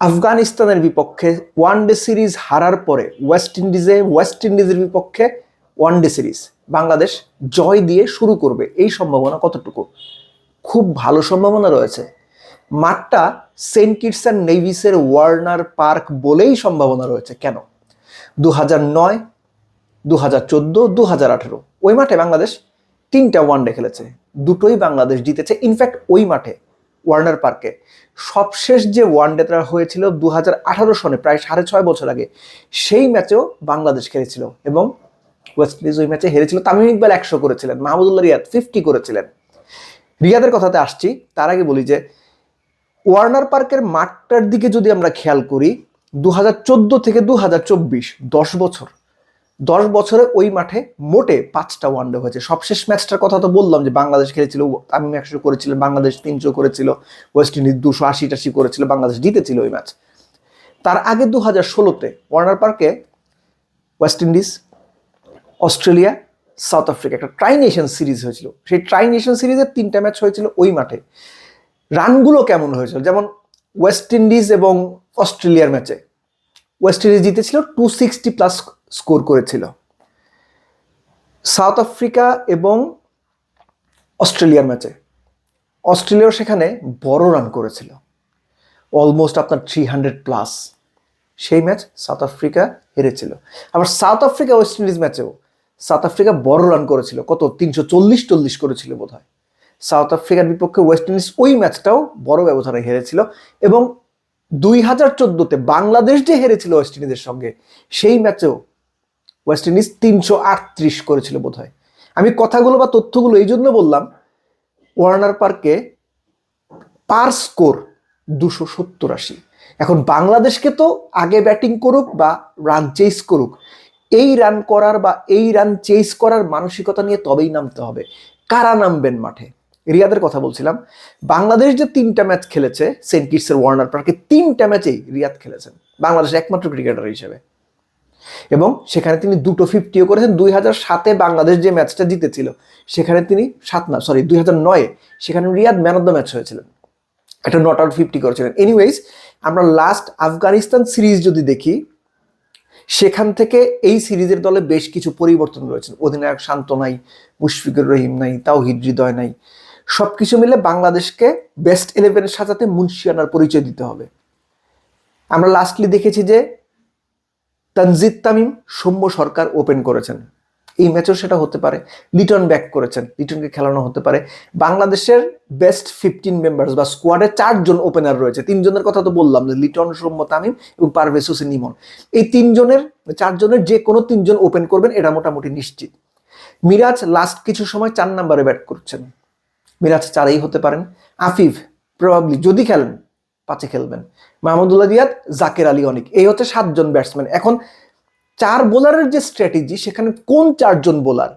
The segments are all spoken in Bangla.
আফগানিস্তানের বিপক্ষে ওয়ান ডে সিরিজ হারার পরে ওয়েস্ট ইন্ডিজে ওয়েস্ট ইন্ডিজের বিপক্ষে ওয়ান ডে সিরিজ বাংলাদেশ জয় দিয়ে শুরু করবে। এই সম্ভাবনা কতটুকু? খুব ভালো সম্ভাবনা রয়েছে। মাঠটা সেন্ট কিটস অ্যান্ড নেভিসের ওয়ার্নার পার্ক বলেই সম্ভাবনা রয়েছে। কেন? দু হাজার নয় দু হাজার চোদ্দ দু হাজার আঠেরো, ওই মাঠে বাংলাদেশ তিনটা ওয়ানডে খেলেছে। দুটোই বাংলাদেশ জিতেছে। ইনফ্যাক্ট ওই মাঠে ওয়ার্নার পার্কে। সবশেষ যে ওয়ানডেটা হয়েছিল দু হাজার আঠারো সনে, প্রায় সাড়ে ছয় বছর আগে, সেই ম্যাচেও বাংলাদেশ খেলেছিল এবং ওয়েস্ট ইন্ডিজ ওই ম্যাচে হেরেছিল তামিম ইকবাল একশো করেছিলেন, মাহমুদুল্লাহ রিয়াদ ফিফটি করেছিলেন। রিয়াদের কথাতে আসছি, তার আগে বলি যে, ওয়ার্নার পার্কের মাঠটার দিকে যদি আমরা খেয়াল করি দু হাজার চোদ্দ থেকে দু হাজার চব্বিশ, দশ বছর দশ বছরে ওই মাঠে মোটে পাঁচটা ওয়ানডে হয়েছে। সবশেষ ম্যাচটার কথা তো বললাম যে বাংলাদেশ খেলেছিল আমি একশো করেছিলেন বাংলাদেশ তিনশো করেছিল ওয়েস্ট ইন্ডিজ দুশো আশি টাশি করেছিল, বাংলাদেশ জিতেছিল ওই ম্যাচ তার আগে দু হাজার ষোলোতে ওয়ার্নার পার্কে West Indies Australia South Africa একটা ট্রাই নেশন সিরিজ হয়েছিল। সেই ট্রাই নেশন সিরিজের তিনটা ম্যাচ হয়েছিল ওই মাঠে। রানগুলো কেমন হয়েছিল? যেমন ওয়েস্ট ইন্ডিজ এবং অস্ট্রেলিয়ার ম্যাচে ওয়েস্ট ইন্ডিজ জিতেছিল টু সিক্সটি প্লাস স্কোর করেছিল। সাউথ আফ্রিকা এবং অস্ট্রেলিয়ার ম্যাচে। অস্ট্রেলিয়াও সেখানে বড় রান করেছিল। অলমোস্ট আপনার থ্রি হান্ড্রেড প্লাস সেই ম্যাচ সাউথ আফ্রিকা হেরেছিল। আবার সাউথ আফ্রিকা ওয়েস্ট ইন্ডিজ ম্যাচেও সাউথ আফ্রিকা বড় রান করেছিল। কত? তিনশো চল্লিশ চল্লিশ করেছিল বোধ হয় সাউথ আফ্রিকার বিপক্ষে ওয়েস্ট ইন্ডিজ ওই ম্যাচটাও বড় ব্যবধানে হেরেছিল এবং দুই হাজার চোদ্দোতে বাংলাদেশ যে হেরেছিল ওয়েস্ট ইন্ডিজের সঙ্গে, সেই ম্যাচেও ওয়েস্ট ইন্ডিজ তিনশো আটত্রিশ করেছিল বোধ হয় আমি কথাগুলো বা তথ্যগুলো এই জন্য বললাম ওয়ার্নার পার্কে পার স্কোর দুশো সত্তর আশি। এখন বাংলাদেশকে তো আগে ব্যাটিং করুক বা রান চেস করুক, এই রান করার বা এই রান চেস করার মানসিকতা নিয়ে তবেই নামতে হবে। কারা নামবেন মাঠে? রিয়াদের কথা বলছিলাম। বাংলাদেশ যে তিনটা ম্যাচ খেলেছে সেন্ট কিটসের ওয়ার্নার পার্কে তিনটা ম্যাচেই রিয়াদ খেলেছেন। বাংলাদেশ একমাত্র ক্রিকেটার হিসেবে। এবং সেখানে তিনি দুটো ফিফটিও করেছেন। দুই হাজার সাতে বাংলাদেশ যে ম্যাচটা জিতেছিল, সেখানে তিনি সাত না সরি দুই হাজার নয়ে সেখানে Riyad man of the match হয়েছিলেন। একটা নট আউট ফিফটি করেছিলেন। এনিওয়েজ আমরা লাস্ট আফগানিস্তান সিরিজ যদি দেখি, সেখান থেকে এই সিরিজের দলে বেশ কিছু পরিবর্তন রয়েছে। অধিনায়ক শান্ত নাই মুশফিকুর রহিম নাই, তাওহিদ হৃদয় নাই সব কিছু মিলে বাংলাদেশকে বেস্ট ইলেভেনের সাজাতে মুন্সিয়ানার পরিচয় দিতে হবে। আমরা লাস্টলি দেখেছি যে তানজিদ তামিম সৌম্য সরকার ওপেন করেছেন। এই ম্যাচেও সেটা হতে পারে। লিটন ব্যাক করেছেন। লিটনকে খেলানো হতে পারে। বাংলাদেশের বেস্ট ফিফটিন মেম্বার্স বা স্কোয়াডে চারজন ওপেনার রয়েছে। তিনজনের কথা তো বললাম যে লিটন, সৌম্য, তামিম এবং পারভেজ হোসেন, ইমন। এই তিনজনের, চারজনের যে কোনো তিনজন ওপেন করবেন, এটা মোটামুটি নিশ্চিত। মিরাজ লাস্ট কিছু সময় চার নাম্বারে ব্যাট করছেন। মিরাজ চারেই হতে পারেন। আফিফ প্রবাবলি যদি খেলেন পাঁচে খেলবেন। মাহমুদুল্লাহ রিয়াদ জাকের আলী অনিক। এই হচ্ছে সাতজন ব্যাটসম্যান এখন চার বোলারের যে স্ট্র্যাটেজি সেখানে কোন চারজন বোলার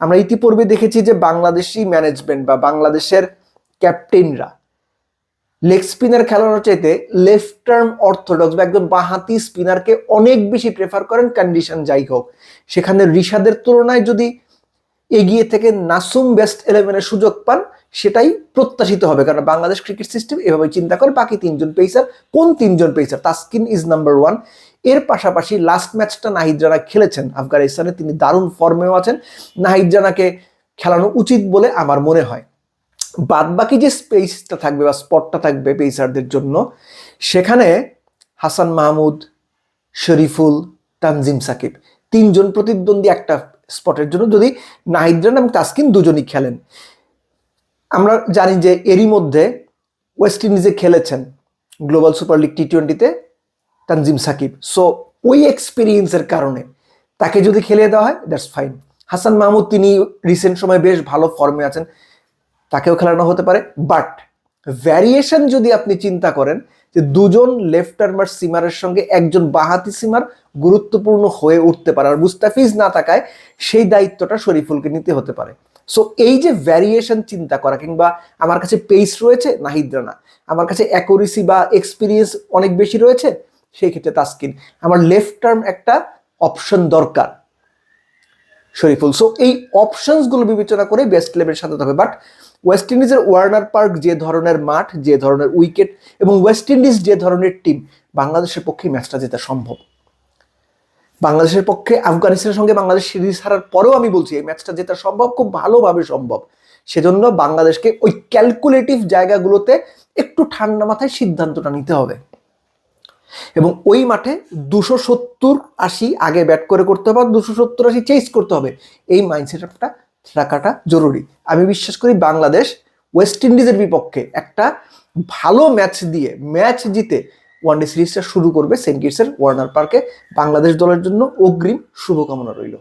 আমরা ইতিপূর্বে দেখেছি যে বাংলাদেশি ম্যানেজমেন্ট বা বাংলাদেশের ক্যাপ্টেনরা লেগ স্পিনার খেলানোর চাইতে লেফট টার্ম অর্থোডক্স বা একদম বাঁহাতি স্পিনারকে অনেক বেশি প্রেফার করেন কন্ডিশন যাই হোক। সেখানে ঋষাদের তুলনায় যদি এগিয়ে থেকে নাসুম বেস্ট ইলেভেনের সুযোগ পান সেটাই প্রত্যাশিত হবে। কারণ বাংলাদেশ ক্রিকেট সিস্টেম এভাবে চিন্তা করে, বাকি তিনজন পেসার কোন তিনজন পেসার তাসকিন ইজ নাম্বার ওয়ানের পাশাপাশি লাস্ট ম্যাচটা নাহিদ রানা খেলেছেন। আফগানিস্তানে তিনি দারুণ ফর্মেও আছেন। নাহিদ রানাকে খেলানো উচিত বলে আমার মনে হয়। বাদ বাকি যে স্পেসটা থাকবে বা স্পটটা থাকবে পেসারদের জন্য, সেখানে হাসান মাহমুদ, শরীফুল, তানজিম সাকিব তিনজন প্রতিদ্বন্দ্বী একটা স্পটের জন্য। যদি নাহিদ রানা এবং তাসকিন দুজনই খেলেন আমরা জানি যে এরই মধ্যে ওয়েস্ট ইন্ডিজে খেলেছেন গ্লোবাল সুপার লিগ টি টোয়েন্টিতে তানজিম সাকিব। সো ওই এক্সপিরিয়েন্সের কারণে তাকে যদি খেলিয়ে দেওয়া হয় দ্যাটস ফাইন হাসান মাহমুদ তিনি রিসেন্ট সময় বেশ ভালো ফর্মে আছেন, তাকেও খেলানো হতে পারে। বাট ভ্যারিয়েশন যদি আপনি চিন্তা করেন যে দুজন লেফট আর্মার সিমারের সঙ্গে একজন বাহাতি সিমার গুরুত্বপূর্ণ হয়ে উঠতে পারে, আর মুস্তাফিজ না থাকায় সেই দায়িত্বটা শরীফুলকে নিতে হতে পারে। সো এই যে ভ্যারিয়েশন চিন্তা করা কিংবা আমার কাছে পেস রয়েছে, নাহিদ রানা। আমার কাছে অ্যাকুরেসি বা এক্সপিরিয়েন্স অনেক বেশি রয়েছে, সেই ক্ষেত্রে তাস্কিন। আমার লেফট টার্ম একটা অপশন দরকার, শরীফুল। সো এই অপশনসগুলো বিবেচনা করে বেস্ট লেভেলের সাথে হবে। বাট ওয়েস্ট ইন্ডিজের ওয়ার্নার পার্ক যে ধরনের মাঠ, যে ধরনের উইকেট এবং ওয়েস্ট ইন্ডিজ যে ধরনের টিম বাংলাদেশের পক্ষে ম্যাচটা জেতা সম্ভব। বাংলাদেশের পক্ষে আফগানিস্তানের সঙ্গে বাংলাদেশ সিরিজ হারার পরেও আমি বলছি, এই ম্যাচটা জেতা সম্ভব, খুব ভালোভাবে সম্ভব। সেজন্য বাংলাদেশকে ওই ক্যালকুলেটিভ জায়গাগুলোতে একটু ঠান্ডা মাথায় সিদ্ধান্তটা নিতে হবে। এবং ওই মাঠে দুশো সত্তর আশি আগে ব্যাট করে করতে হবে দুশো সত্তর আশি চেঞ্জ করতে হবে। এই মাইন্ডসেটটা রাখাটা জরুরি। আমি বিশ্বাস করি বাংলাদেশ ওয়েস্ট ইন্ডিজের বিপক্ষে একটা ভালো ম্যাচ দিয়ে ম্যাচ জিতে ওয়ানডে সিরিজটা শুরু করবে সেন্ট কিটসের ওয়ার্নার পার্কে। বাংলাদেশ দলের জন্য অগ্রিম শুভকামনা রইল।